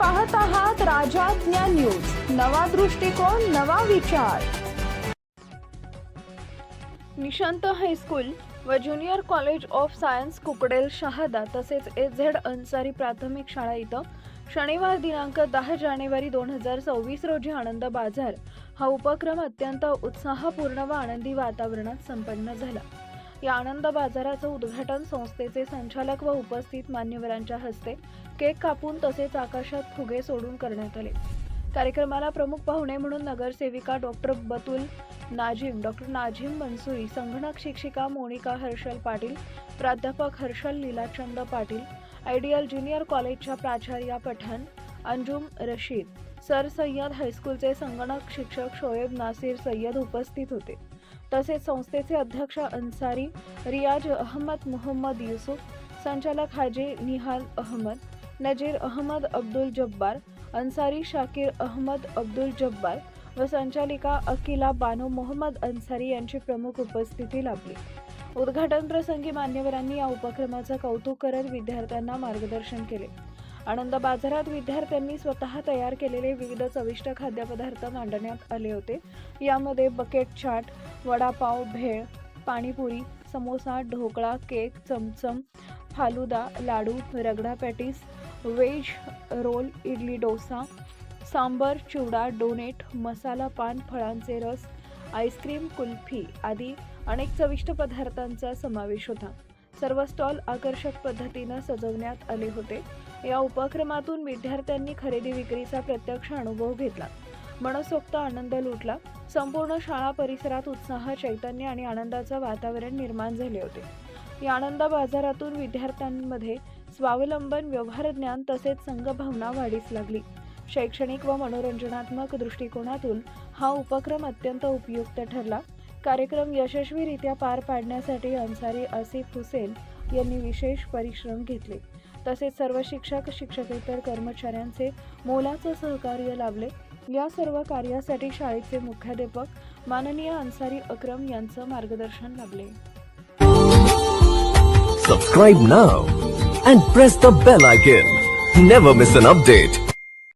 माझ्या ज्ञान न्यूज. नवा दृष्टिकोन नवा विचार. निशांत हायस्कूल व junior college of science Kukdel Shahada तसेच एच झेड अन्सारी प्राथमिक शाळा इथं शनिवार दिनांक दहा जानेवारी दोन हजार सव्वीस रोजी आनंद बाजार हा उपक्रम अत्यंत उत्साहपूर्ण व आनंदी वातावरणात संपन्न झाला. या आनंद बाजाराचं उद्घाटन संस्थेचे संचालक व उपस्थित मान्यवरांच्या हस्ते केक कापून तसेच आकाशात फुगे सोडून करण्यात आले. कार्यक्रमाला प्रमुख पाहुणे म्हणून नगरसेविका डॉक्टर बतुल नाजिम डॉक्टर नाजिम मनसुरी संगणक शिक्षिका मोनिका हर्षल पाटील प्राध्यापक हर्षल लीलाचंद पाटील आयडियल ज्युनियर कॉलेजच्या प्राचार्या पठाण अंजुम रशीद सर सय्यद हायस्कूलचे संगणक शिक्षक शोएब नासिर सय्यद उपस्थित होते. तसेच संस्थेचे अध्यक्ष अन्सारी रियाज अहमद मोहम्मद युसुफ संचालक हाजी निहाल अहमद नजीर अहमद अब्दुल जब्बार अन्सारी शाकीर अहमद अब्दुल जब्बार व संचालिका अकिला बानो मोहम्मद अन्सारी यांची प्रमुख उपस्थिती लाभली. उद्घाटन प्रसंगी मान्यवरांनी या उपक्रमाचं कौतुक करत विद्यार्थ्यांना मार्गदर्शन केले. आनंद बाजारात विद्यार्थ्यांनी स्वतः तयार केलेले विविध चविष्ट खाद्यपदार्थ मांडण्यात आले होते. यामध्ये bucket chaat vada pav bhel panipuri samosa dhokla cake chamcham falooda laddoo ragda patties veg roll idli dosa sambar chivda donut masala paan फळांचे रस आईस्क्रीम कुल्फी आदी अनेक चविष्ट पदार्थांचा समावेश होता. सर्व स्टॉल आकर्षक पद्धतीनं सजवण्यात आले होते. या उपक्रमातून विद्यार्थ्यांनी खरेदी विक्रीचा प्रत्यक्ष अनुभव घेतला. मनसोक्त आनंद लुटला. संपूर्ण शाळा परिसरात उत्साह चैतन्य आणि आनंदाचं वातावरण निर्माण झाले होते. या आनंद बाजारातून विद्यार्थ्यांमध्ये स्वावलंबन व्यवहार ज्ञान तसेच संघभावना वाढीस लागली. शैक्षणिक व मनोरंजनात्मक दृष्टिकोनातून हा उपक्रम अत्यंत उपयुक्त ठरला. कार्यक्रम यशस्वीरित्या पार पाडण्यासाठी अन्सारी आसिफ हुसेन यांनी विशेष परिश्रम घेतले. तसेच सर्व शिक्षक शिक्षकेतर कर्मचाऱ्यांचे मोलाचं सहकार्य लाभले. या सर्व कार्यासाठी शाळेचे मुख्याध्यापक माननीय अन्सारी अक्रम यांचं मार्गदर्शन लाभले. Subscribe now and press the bell icon never miss an update